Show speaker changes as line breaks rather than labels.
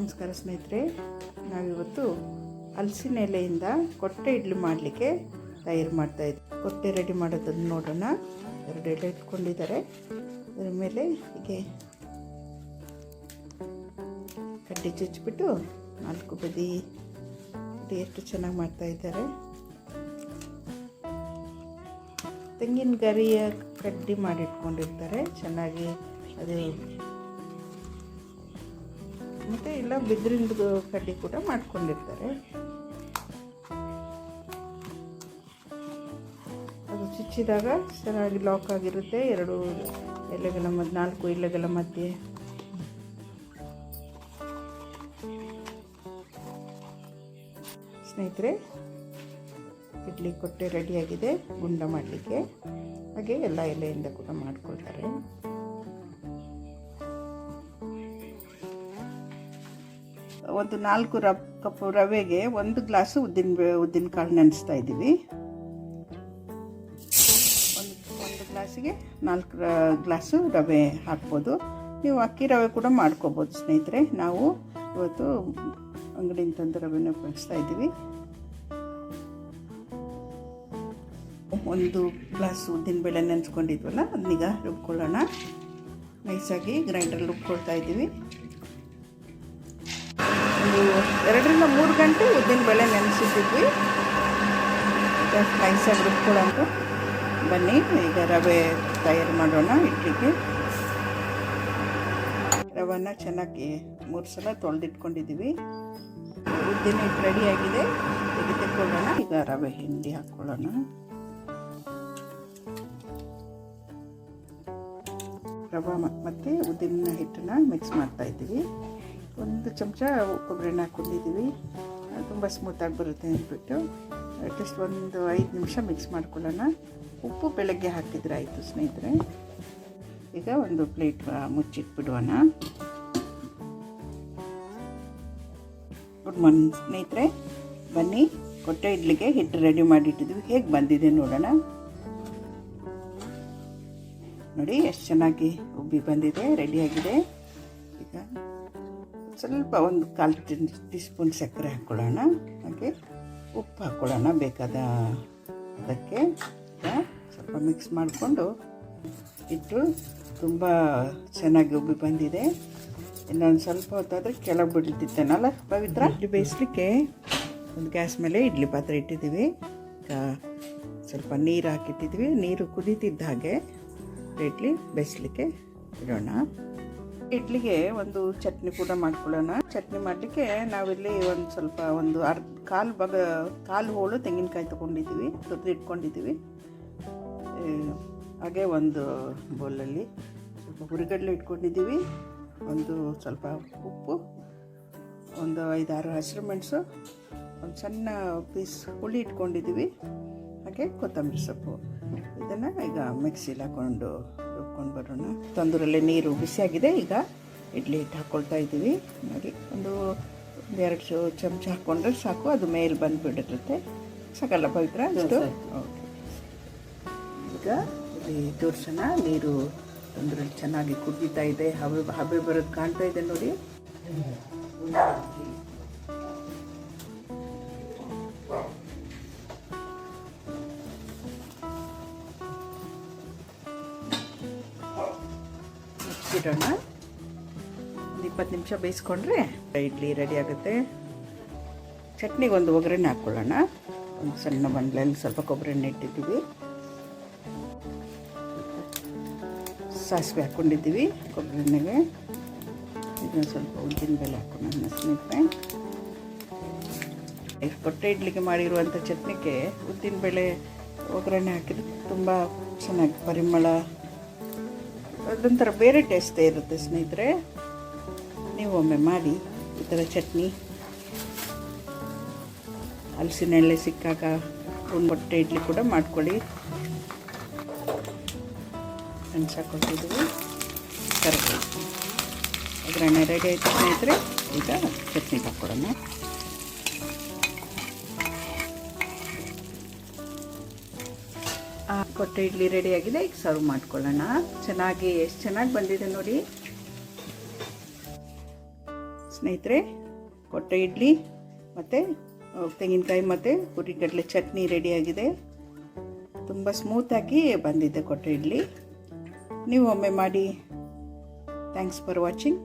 ನಮಸ್ಕಾರ ಸ್ನೇಹಿತರೆ, ನಾವಿವತ್ತು ಹಲಸಿನ ಎಲೆಯಿಂದ ಕೊಟ್ಟೆ ಇಡ್ಲಿ ಮಾಡಲಿಕ್ಕೆ ತಯಾರು ಮಾಡ್ತಾ ಇದ್ವಿ. ಕೊಟ್ಟೆ ರೆಡಿ ಮಾಡೋದನ್ನು ನೋಡೋಣ. ಎರಡು ಎಲೆ ಇಟ್ಕೊಂಡಿದ್ದಾರೆ. ಅದರ ಮೇಲೆ ಹೀಗೆ ಕಡ್ಡಿ ಚುಚ್ಚಿಬಿಟ್ಟು ನಾಲ್ಕು ಬದಿ ಎಷ್ಟು ಚೆನ್ನಾಗಿ ಮಾಡ್ತಾ ಇದ್ದಾರೆ. ತೆಂಗಿನ ಗರಿಯ ಕಡ್ಡಿ ಮಾಡಿಟ್ಕೊಂಡಿರ್ತಾರೆ. ಚೆನ್ನಾಗಿ ಅದು ಮತ್ತು ಇಲ್ಲ ಬಿದಿರಿಂದು ಕಡ್ಡಿ ಕೂಡ ಮಾಡ್ಕೊಂಡಿರ್ತಾರೆ. ಅದು ಚುಚ್ಚಿದಾಗ ಚೆನ್ನಾಗಿ ಲಾಕ್ ಆಗಿರುತ್ತೆ. ಎರಡು ಎಲೆಗಳ ಮಧ್ಯೆ ನಾಲ್ಕು ಎಲೆಗಳ ಮಧ್ಯೆ. ಸ್ನೇಹಿತರೆ, ಇಡ್ಲಿ ಕೊಟ್ಟೆ ರೆಡಿಯಾಗಿದೆ ಗುಂಡ ಮಾಡಲಿಕ್ಕೆ. ಹಾಗೆ ಎಲ್ಲ ಎಲೆಯಿಂದ ಕೂಡ ಮಾಡ್ಕೊಳ್ತಾರೆ. ಒಂದು ನಾಲ್ಕು ರಬ್ ಕಪ್ ರವೆಗೆ ಒಂದು ಗ್ಲಾಸು ಉದ್ದಿನ ಉದ್ದಿನಕಾಳು ಉದ್ದಿನ ಕಾಳು ನೆನೆಸ್ತಾ ಇದ್ದೀವಿ. ಒಂದು ಒಂದು ಗ್ಲಾಸಿಗೆ ನಾಲ್ಕು ಗ್ಲಾಸು ರವೆ ಹಾಕ್ಬೋದು. ನೀವು ಅಕ್ಕಿ ರವೆ ಕೂಡ ಮಾಡ್ಕೋಬೋದು ಸ್ನೇಹಿತರೆ. ನಾವು ಇವತ್ತು ಅಂಗಡಿಯಿಂದ ತಂದು ರವೆನ ಉಪಯೋಗಿಸ್ತಾ ಇದ್ದೀವಿ. ಒಂದು ಗ್ಲಾಸ್ ಉದ್ದಿನ ಬೇಳೆ ನೆನೆಸ್ಕೊಂಡಿದ್ವಲ್ಲ, ಅದನ್ನೀಗ ರುಬ್ಕೊಳ್ಳೋಣ. ನೈಸಾಗಿ ಗ್ರೈಂಡ್ರಲ್ಲಿ ರುಬ್ಕೊಳ್ತಾ ಇದ್ದೀವಿ. ಒಂದು ಎರಡರಿಂದ ಮೂರು ಗಂಟೆ ಉದ್ದಿನ ಬೆಳೆ ನೆನೆಸಿಟ್ಟಿದ್ವಿ. ನೈಸಾಗಿ ರುಬ್ಕೊಳ್ಳೋಂಟು ಬನ್ನಿ, ಈಗ ರವೆ ತಯಾರು ಮಾಡೋಣ, ಇಡ್ಲಿಗೆ. ರವನ್ನ ಚೆನ್ನಾಗಿ ಮೂರು ಸಲ ತೊಳೆದಿಟ್ಕೊಂಡಿದ್ದೀವಿ. ಉದ್ದಿನ ಹಿಟ್ಟು ರೆಡಿಯಾಗಿದೆ ತೆಗೆದುಕೊಳ್ಳೋಣ ಈಗ ರವೆ ಹಿಂಡಿ ಹಾಕ್ಕೊಳ್ಳೋಣ. ರವೆ ಮತ್ತೆ ಮತ್ತು ಉದ್ದಿನ ಹಿಟ್ಟನ್ನ ಮಿಕ್ಸ್ ಮಾಡ್ತಾ ಇದ್ದೀವಿ. ಒಂದು ಚಮಚ ಕೊಬ್ಬರಿ ಎಣ್ಣೆ ಹಾಕ್ಕೊಂಡಿದ್ದೀವಿ ತುಂಬ ಸ್ಮೂತಾಗಿ ಬರುತ್ತೆ ಅಂದ್ಬಿಟ್ಟು ಅಟ್ಲೀಸ್ಟ್ ಒಂದು ಐದು ನಿಮಿಷ ಮಿಕ್ಸ್ ಮಾಡ್ಕೊಳ್ಳೋಣ. ಉಪ್ಪು ಬೆಳಗ್ಗೆ ಹಾಕಿದ್ರೆ ಆಯಿತು ಸ್ನೇಹಿತರೆ. ಈಗ ಒಂದು ಪ್ಲೇಟ್ ಮುಚ್ಚಿಟ್ಬಿಡೋಣ. ಗುಡ್ ಮಾರ್ನಿಂಗ್ ಸ್ನೇಹಿತರೆ. ಬನ್ನಿ, ಕೊಟ್ಟೆ ಇಡ್ಲಿಗೆ ಹಿಟ್ಟು ರೆಡಿ ಮಾಡಿಟ್ಟಿದ್ವಿ ಹೇಗೆ ಬಂದಿದೆ ನೋಡೋಣ. ನೋಡಿ, ಎಷ್ಟು ಚೆನ್ನಾಗಿ ಉಬ್ಬಿ ಬಂದಿದೆ ರೆಡಿಯಾಗಿದೆ ಈಗ ಸ್ವಲ್ಪ ಒಂದು ಕಾಲು ಟೀ ಸ್ಪೂನ್ ಸಕ್ಕರೆ ಹಾಕ್ಕೊಳ್ಳೋಣ. ಹಾಗೆ ಉಪ್ಪು ಹಾಕ್ಕೊಳ್ಳೋಣ ಬೇಕಾದ ಅದಕ್ಕೆ. ಸ್ವಲ್ಪ ಮಿಕ್ಸ್ ಮಾಡಿಕೊಂಡು ಇಟ್ಟು ತುಂಬ ಚೆನ್ನಾಗಿ ಉಬ್ಬಿ ಬಂದಿದೆ. ಇನ್ನೊಂದು ಸ್ವಲ್ಪ ಹೊತ್ತಾದರೆ ಕೆಳಗೆ ಬಿಡ್ತಿತ್ತೇನಲ್ಲ ಪವಿತ್ರ? ಇಡ್ಲಿ ಬೇಯಿಸ್ಲಿಕ್ಕೆ ಒಂದು ಗ್ಯಾಸ್ ಮೇಲೆ ಇಡ್ಲಿ ಪಾತ್ರೆ ಇಟ್ಟಿದ್ದೀವಿ. ಸ್ವಲ್ಪ ನೀರು ಹಾಕಿಟ್ಟಿದ್ವಿ ನೀರು ಕುದೀತಿದ್ದ ಹಾಗೆ ಇಡ್ಲಿ ಬೇಯಿಸ್ಲಿಕ್ಕೆ ಇಡೋಣ. ಇಡ್ಲಿಗೆ ಒಂದು ಚಟ್ನಿ ಕೂಡ ಮಾಡ್ಕೊಳ್ಳೋಣ. ಚಟ್ನಿ ಮಾಡಲಿಕ್ಕೆ ನಾವಿಲ್ಲಿ ಒಂದು ಸ್ವಲ್ಪ ಒಂದು ಅರ್ಧ ಕಾಲು ಭಾಗ ಕಾಲು ಹೋಳು ತೆಂಗಿನಕಾಯಿ ತೊಗೊಂಡಿದ್ದೀವಿ ತುರಿದು ಇಟ್ಕೊಂಡಿದ್ದೀವಿ ಹಾಗೆ ಒಂದು ಬೌಲಲ್ಲಿ ಸ್ವಲ್ಪ ಹುರಿಗಡಲೆ ಇಟ್ಕೊಂಡಿದ್ದೀವಿ, ಒಂದು ಸ್ವಲ್ಪ ಉಪ್ಪು, ಒಂದು ಐದಾರು ಹಸಿರು ಮೆಣಸು, ಒಂದು ಸಣ್ಣ ಪೀಸ್ ಹುಳಿ ಇಟ್ಕೊಂಡಿದ್ದೀವಿ, ಹಾಗೆ ಕೊತ್ತಂಬರಿ ಸೊಪ್ಪು. ಇದನ್ನು ಈಗ ಮಿಕ್ಸಿಲಿ ಹಾಕ್ಕೊಂಡು ರುಬ್ಕೊಂಡು ಬರೋಣ ತಂದೂರಲ್ಲಿ ನೀರು ಬಿಸಿಯಾಗಿದೆ ಈಗ ಇಡ್ಲಿ ಹಿಟ್ಟು ಹಾಕ್ಕೊಳ್ತಾ ಇದ್ದೀವಿ ಹಾಗೆ ಒಂದು ಎರಡು ಚೋ ಚಮಚ ಹಾಕ್ಕೊಂಡ್ರೆ ಸಾಕು ಅದು ಮೇಲೆ ಬಂದುಬಿಟ್ಟಿರುತ್ತೆ ಸಾಕಲ್ಲ ಪವಿತ್ರ ಅಷ್ಟು ಓಕೆ ಈಗ ಇಲ್ಲಿ ತೋರ್ಸೋಣ ನೀರು ತಂದೂರಲ್ಲಿ ಚೆನ್ನಾಗಿ ಕುದೀತಾ ಇದೆ ಹಬೆ ಹಬೆ ಬರೋದು ಕಾಣ್ತಾ ಇದೆ ನೋಡಿ ಮುಚ್ಚಿಡೋಣ ಒಂದು ಇಪ್ಪತ್ತು ನಿಮಿಷ ಬೇಯಿಸ್ಕೊಂಡ್ರೆ ಇಡ್ಲಿ ರೆಡಿ ಆಗುತ್ತೆ. ಚಟ್ನಿಗೆ ಒಂದು ಒಗ್ಗರಣೆ ಹಾಕ್ಕೊಳ್ಳೋಣ ಒಂದು ಸಣ್ಣ ಬಂಡ್ಲಲ್ಲಿ ಸ್ವಲ್ಪ ಕೊಬ್ಬರಿ ಎಣ್ಣೆ ಇಟ್ಟಿದ್ದೀವಿ. ಸಾಸಿವೆ ಹಾಕ್ಕೊಂಡಿದ್ದೀವಿ ಕೊಬ್ಬರಿ ಎಣ್ಣೆಗೆ ಇದನ್ನು ಸ್ವಲ್ಪ ಉದ್ದಿನ ಬೆಲೆ ಹಾಕ್ಕೊಳ್ಳೋಣ ಸ್ನೇಹಿತರೆ. ಈ ಕೊಟ್ಟೆ ಇಡ್ಲಿಗೆ ಮಾಡಿರುವಂಥ ಚಟ್ನಿಗೆ ಉದ್ದಿನ ಬೆಳೆ ಒಗ್ಗರಣೆ ಹಾಕಿದ್ರೆ ತುಂಬ ಚೆನ್ನಾಗಿ ಪರಿಮಳ ಅದೊಂಥರ ಬೇರೆ ಟೇಸ್ಟೇ ಇರುತ್ತೆ ಸ್ನೇಹಿತರೆ. ನೀವು ಒಮ್ಮೆ ಮಾಡಿ, ಈ ಥರ ಚಟ್ನಿ. ಹಲಸಿನ ಎಣ್ಣೆ ಸಿಕ್ಕಾಗ ಒಂದು ಮೊಟ್ಟೆ ಇಡ್ಲಿ ಕೂಡ ಮಾಡ್ಕೊಳ್ಳಿ. ಮೆಣಸು ಹಾಕ್ಕೊಟ್ಟಿದ್ದೀವಿ ಕರ್ಬೇವು. ಒಗ್ಗರಣೆ ರೆಡಿ ಆಯಿತು ಸ್ನೇಹಿತರೆ. ಈಗ ಚಟ್ನಿ ಹಾಕ್ಕೊಡೋಣ. ಕೊಟ್ಟೆ ಇಡ್ಲಿ ರೆಡಿಯಾಗಿದೆ, ಈಗ ಸರ್ವ್ ಮಾಡ್ಕೊಳ್ಳೋಣ. ಚೆನ್ನಾಗಿ ಎಷ್ಟು ಚೆನ್ನಾಗಿ ಬಂದಿದೆ ನೋಡಿ. ಸ್ನೇಹಿತರೆ, ಕೊಟ್ಟೆ ಇಡ್ಲಿ ಮತ್ತು ತೆಂಗಿನಕಾಯಿ ಮತ್ತು ಹುರಿಗಡಲೆ ಚಟ್ನಿ ರೆಡಿಯಾಗಿದೆ. ತುಂಬ ಸ್ಮೂತಾಗಿ ಬಂದಿದೆ ಕೊಟ್ಟೆ ಇಡ್ಲಿ. ನೀವು ಒಮ್ಮೆ ಮಾಡಿ. Thanks for watching